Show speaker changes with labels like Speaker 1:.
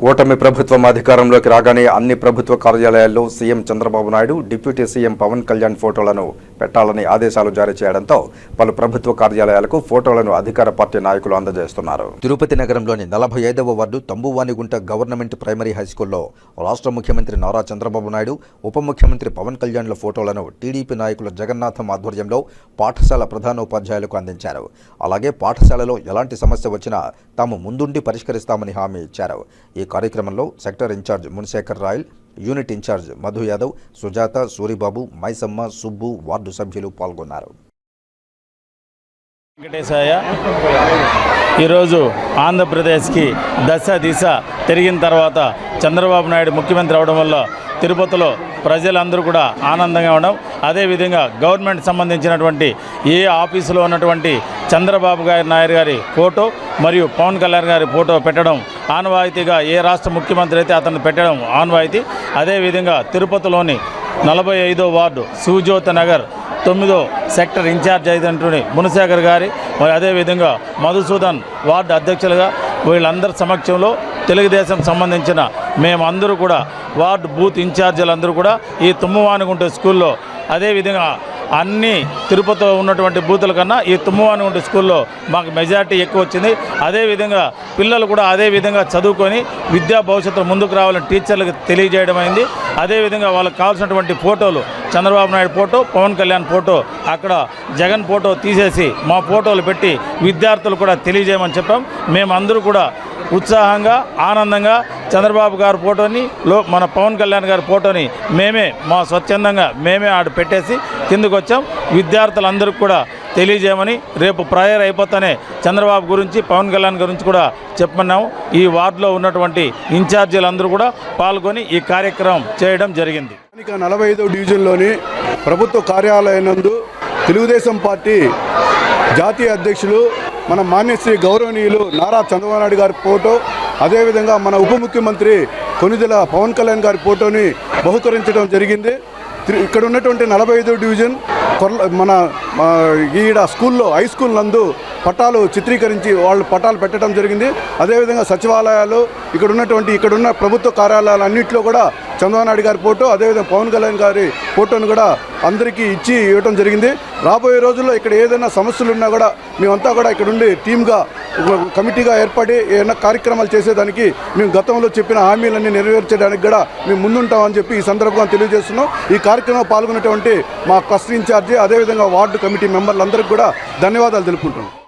Speaker 1: కూటమి ప్రభుత్వం అధికారంలోకి రాగానే అన్ని ప్రభుత్వ కార్యాలయాల్లో CM Chandrababu Naidu deputy CM Pawan Kalyan ఫోటోలను పెట్టాలని ఆదేశాలు జారీ చేయడంతో పలు ప్రభుత్వ కార్యాలయాలకు ఫోటోలను అధికార పార్టీ నాయకులు అందజేస్తున్నారు. తిరుపతి నగరంలోని నలభై ఐదవ వార్డు తంబువానిగుంట గవర్నమెంట్ ప్రైమరీ హైస్కూల్లో రాష్ట్ర ముఖ్యమంత్రి నారా చంద్రబాబు నాయుడు ఉప ముఖ్యమంత్రి పవన్ కళ్యాణ్ల ఫోటోలను టీడీపీ నాయకుల జగన్నాథం ఆధ్వర్యంలో పాఠశాల ప్రధానోపాధ్యాయులకు అందించారు. అలాగే పాఠశాలలో ఎలాంటి సమస్య వచ్చినా తాము ముందుండి పరిష్కరిస్తామని హామీ ఇచ్చారు. ఈ కార్యక్రమంలో sector in charge Munisekhar Rayal unit in charge Madhu Yadav Sujatha Suribabu Maisamma Subbu ward సభ్యులు పాల్గొన్నారు.
Speaker 2: వెంకటేశాయ ఈరోజు ఆంధ్రప్రదేశ్కి దశ దిశ తిరిగిన తర్వాత చంద్రబాబు నాయుడు ముఖ్యమంత్రి అవడం వల్ల తిరుపతిలో ప్రజలందరూ కూడా ఆనందంగా ఉండడం అదేవిధంగా గవర్నమెంట్ సంబంధించినటువంటి ఏ ఆఫీసులో ఉన్నటువంటి చంద్రబాబు గారి నాయుడు గారి ఫోటో మరియు పవన్ కళ్యాణ్ గారి ఫోటో పెట్టడం ఆనవాయితీగా ఏ రాష్ట్ర ముఖ్యమంత్రి అయితే అతను పెట్టడం ఆనవాయితీ. అదేవిధంగా తిరుపతిలోని నలభై ఐదో వార్డు సుజ్యోత నగర్ తొమ్మిదో సెక్టర్ ఇన్ఛార్జ్ అయినటువంటి మునశేఖర్ గారి మరి అదేవిధంగా మధుసూదన్ వార్డు అధ్యక్షులుగా వీళ్ళందరి సమక్షంలో తెలుగుదేశం సంబంధించిన మేమందరూ కూడా వార్డు బూత్ ఇన్ఛార్జీలందరూ కూడా ఈ తుమ్మవానుగుంట స్కూల్లో అదేవిధంగా అన్ని తిరుపతిలో ఉన్నటువంటి బూతుల కన్నా ఈ తుమ్మవానిగుంట స్కూల్లో మాకు మెజార్టీ ఎక్కువ వచ్చింది. అదేవిధంగా పిల్లలు కూడా అదే విధంగా చదువుకొని విద్యా భవిష్యత్తు ముందుకు రావాలని టీచర్లకు తెలియజేయడం అయింది అదేవిధంగా వాళ్ళకి కావాల్సినటువంటి ఫోటోలు చంద్రబాబు నాయుడు ఫోటో పవన్ కళ్యాణ్ ఫోటో అక్కడ జగన్ ఫోటో తీసేసి మా ఫోటోలు పెట్టి విద్యార్థులు కూడా తెలియజేయమని చెప్పాం. మేమందరూ కూడా ఉత్సాహంగా ఆనందంగా చంద్రబాబు గారి ఫోటోని లో మన పవన్ కళ్యాణ్ గారి ఫోటోని మేమే మా స్వచ్ఛందంగా మేమే ఆడ పెట్టేసి కిందకు వచ్చాం. విద్యార్థులందరికీ కూడా తెలియజేయమని రేపు ప్రయర్ అయిపోతానే చంద్రబాబు గురించి పవన్ కళ్యాణ్ గురించి కూడా చెప్పమన్నాము. ఈ వార్డులో ఉన్నటువంటి ఇన్ఛార్జీలందరూ కూడా పాల్గొని ఈ కార్యక్రమం చేయడం జరిగింది.
Speaker 3: నలభై ఐదో డివిజన్లోని ప్రభుత్వ కార్యాలయం నందు తెలుగుదేశం పార్టీ జాతీయ అధ్యక్షులు మన మాన్యశ్రీ గౌరవనీయులు నారా చంద్రబాబు నాయుడు గారి ఫోటో అదేవిధంగా మన ఉప ముఖ్యమంత్రి కొనిదెల పవన్ కళ్యాణ్ గారి ఫోటోని బహుకరించడం జరిగింది. ఇక్కడ ఉన్నటువంటి నలభై ఐదో డివిజన్ మన ఈడ స్కూల్లో హై స్కూల్ నందు పట్టాలు చిత్రీకరించి వాళ్ళు పట్టాలు పెట్టడం జరిగింది. అదేవిధంగా సచివాలయాలు ఇక్కడ ఉన్నటువంటి ఇక్కడ ఉన్న ప్రభుత్వ కార్యాలయాలు అన్నింటిలో కూడా చంద్రబాబు గారి ఫోటో అదేవిధంగా పవన్ కళ్యాణ్ గారి ఫోటోను కూడా అందరికీ ఇచ్చి ఇవ్వడం జరిగింది. రాబోయే రోజుల్లో ఇక్కడ ఏదైనా సమస్యలు ఉన్నా కూడా మేమంతా కూడా ఇక్కడ ఉండి టీమ్గా కమిటీగా ఏర్పడి ఏదైనా కార్యక్రమాలు చేసేదానికి మేము గతంలో చెప్పిన హామీలన్నీ నెరవేర్చడానికి కూడా మేము ముందుంటామని చెప్పి ఈ సందర్భంగా తెలియజేస్తున్నాం. ఈ కార్యక్రమంలో పాల్గొన్నటువంటి మా క్లస్టర్ ఇన్ఛార్జి అదేవిధంగా వార్డు కమిటీ మెంబర్లందరికీ కూడా ధన్యవాదాలు తెలుపుకుంటున్నాను